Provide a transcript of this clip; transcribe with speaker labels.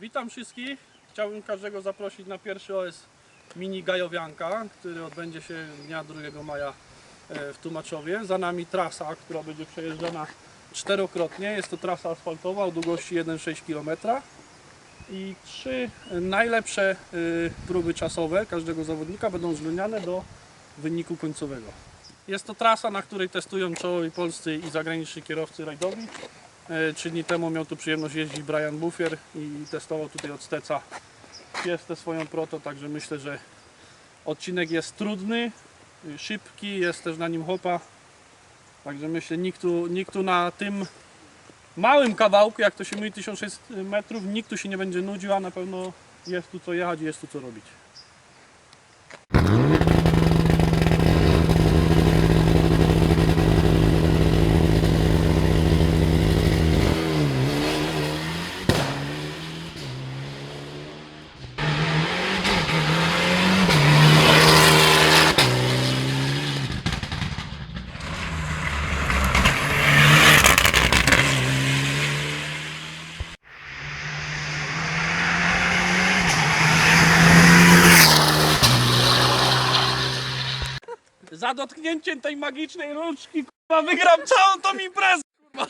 Speaker 1: Witam wszystkich. Chciałbym każdego zaprosić na pierwszy OS Mini Gajowianka, który odbędzie się dnia 2 maja e, w Tłumaczowie. Za nami trasa, która będzie przejeżdżana czterokrotnie. Jest to trasa asfaltowa o długości 1,6 km. I trzy najlepsze y, próby czasowe każdego zawodnika będą uwzględniane do wyniku końcowego. Jest to trasa, na której testują czołowi polscy i zagraniczni kierowcy rajdowi. E, Trzy dni temu miał tu przyjemność jeździć Brian Buffer i testował tutaj od Steca Fiestę swoją proto, także myślę, że odcinek jest trudny, szybki, jest też na nim hopa. Także myślę, nikt tu, nikt tu na tym małym kawałku, jak to się mówi 1600 metrów, nikt tu się nie będzie nudził, a na pewno jest tu co jechać i jest tu co robić. Za dotknięciem tej magicznej rączki, kurwa, wygram całą tą imprezę, kurwa.